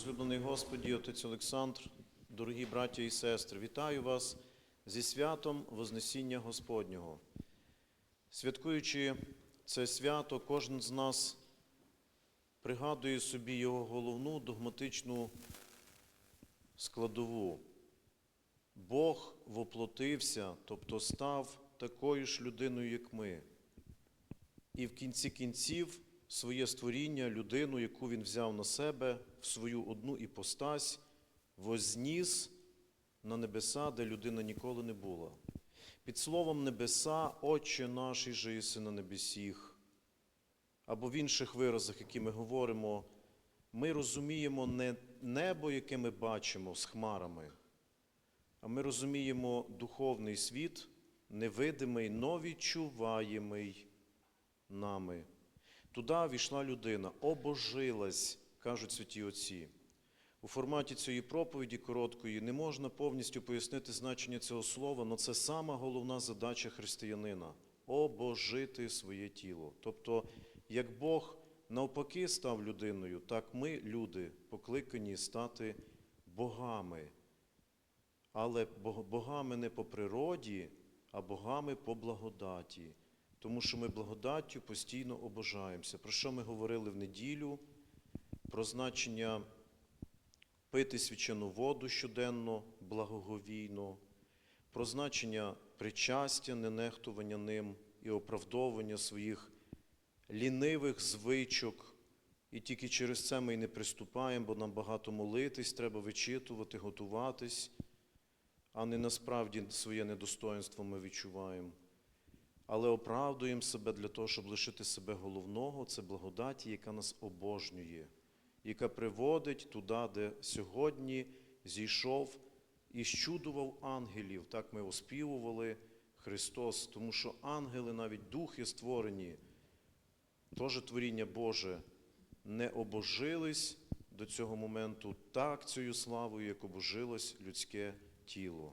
Возлюблений Господі, Отець Олександр, дорогі браття і сестри, вітаю вас зі святом Вознесіння Господнього. Святкуючи це свято, кожен з нас пригадує собі його головну догматичну складову. Бог воплотився, тобто став такою ж людиною, як ми. І в кінці кінців своє створіння, людину, яку він взяв на себе в свою одну іпостась, возніс на небеса, де людина ніколи не була. Під словом небеса, Отче наш, і на небесіх. Або в інших виразах, які ми говоримо, ми розуміємо не небо, яке ми бачимо з хмарами, а ми розуміємо духовний світ, невидимий, но відчуваємий нами. Туди війшла людина, обожилась, кажуть святі отці. У форматі цієї проповіді короткої не можна повністю пояснити значення цього слова, але це сама головна задача християнина обожити своє тіло. Тобто, як Бог навпаки став людиною, так ми, люди, покликані стати богами. Але богами не по природі, а богами по благодаті. Тому що ми благодаттю постійно обожаємося. Про що ми говорили в неділю? Про значення пити свячену воду щоденно, благоговійно, про значення причастя, ненехтування ним і оправдовування своїх лінивих звичок. І тільки через це ми й не приступаємо, бо нам багато молитись, треба вичитувати, готуватись, а не насправді своє недостоинство ми відчуваємо. Але оправдуємо себе для того, щоб лишити себе головного, це благодаті, яка нас обожнює, яка приводить туди, де сьогодні зійшов і щудував ангелів. Так ми оспівували Христос, тому що ангели, навіть духи створені, теж творіння Боже, не обожились до цього моменту так цією славою, як обожилось людське тіло.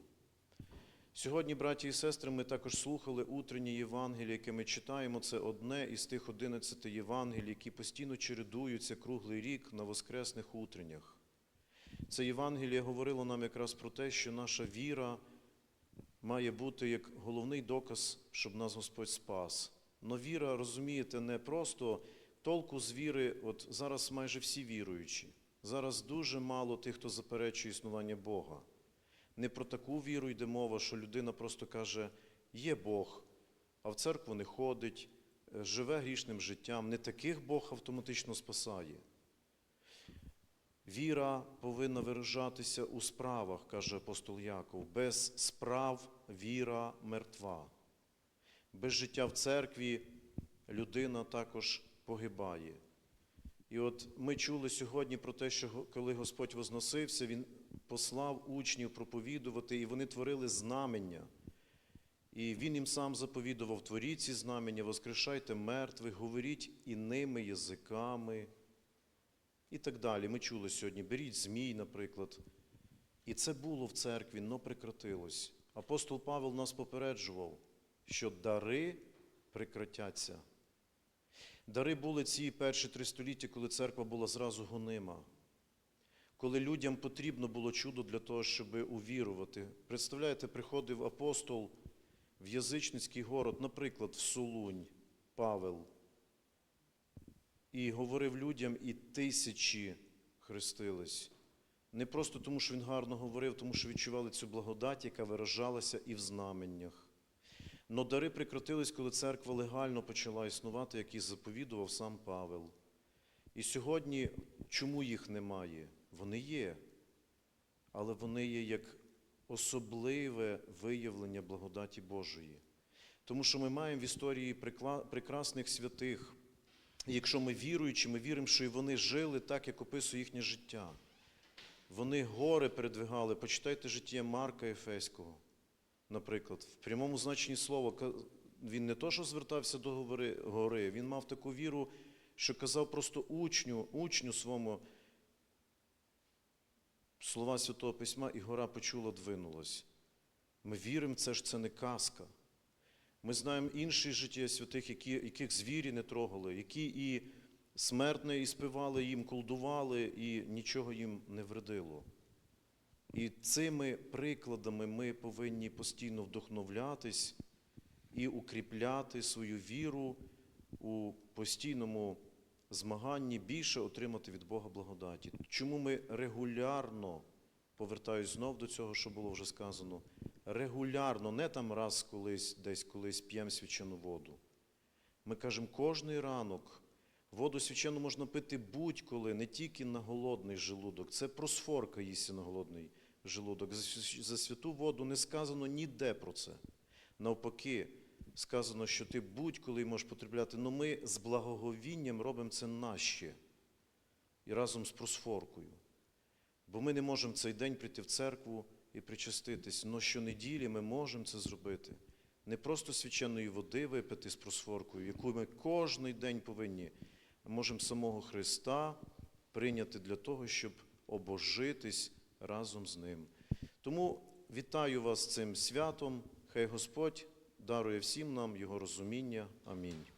Сьогодні, браті і сестри, ми також слухали утренні Євангелії, яке ми читаємо. Це одне із тих 11 Євангелій, які постійно чередуються круглий рік на воскресних утреннях. Це Євангеліє говорило нам якраз про те, що наша віра має бути як головний доказ, щоб нас Господь спас. Но віра, розумієте, не просто толку з віри, от зараз майже всі віруючі. Зараз дуже мало тих, хто заперечує існування Бога. Не про таку віру йде мова, що людина просто каже, є Бог, а в церкву не ходить, е, живе грішним життям. Не таких Бог автоматично спасає. Віра повинна виражатися у справах, каже апостол Яков. Без справ віра мертва. Без життя в церкві людина також погибає. І от ми чули сьогодні про те, що коли Господь возносився, Він послав учнів проповідувати, і вони творили знамення. І Він їм сам заповідував, творіть ці знамення, воскрешайте мертвих, говоріть іними язиками і так далі. Ми чули сьогодні, беріть змій, наприклад. І це було в церкві, но прекратилось. Апостол Павел нас попереджував, що дари прекратяться. Дари були ці перші три століття, коли церква була зразу гонима, коли людям потрібно було чудо для того, щоб увірувати. Представляєте, приходив апостол в язичницький город, наприклад, в Солунь, Павел, і говорив людям, і тисячі хрестились. Не просто тому, що він гарно говорив, тому що відчували цю благодать, яка виражалася і в знаменнях. Но дари прекратились, коли церква легально почала існувати, як і заповідував сам Павел. І сьогодні чому їх немає? Вони є, але вони є як особливе виявлення благодаті Божої. Тому що ми маємо в історії прекрасних святих. І якщо ми віруючи, ми віримо, що і вони жили так, як описує їхнє життя. Вони гори передвигали. Почитайте життя Марка Ефеського наприклад, в прямому значенні слова, він не то, що звертався до гори, він мав таку віру, що казав просто учню, учню своєму слова Святого Письма, і гора почула, двинулась. Ми віримо, це ж це не казка. Ми знаємо інші життя святих, які, яких звірі не трогали, які і смертне і співали їм, колдували, і нічого їм не вредило. І цими прикладами ми повинні постійно вдохновлятись і укріпляти свою віру у постійному змаганні більше отримати від Бога благодаті. Чому ми регулярно, повертаюсь знов до цього, що було вже сказано, регулярно, не там раз колись, десь колись п'ємо свячену воду. Ми кажемо, кожний ранок воду свячену можна пити будь-коли, не тільки на голодний желудок. Це просфорка їсти на голодний желудок. За святу воду не сказано ніде про це. Навпаки, сказано, що ти будь-коли можеш потребляти. але ми з благоговінням робимо це наще і разом з просфоркою. Бо ми не можемо цей день прийти в церкву і причаститись, але щонеділі ми можемо це зробити. Не просто свяченої води випити з просфоркою, яку ми кожний день повинні, а можемо самого Христа прийняти для того, щоб обожитись разом з Ним. Тому вітаю вас цим святом. Хай Господь дарує всім нам Його розуміння. Амінь.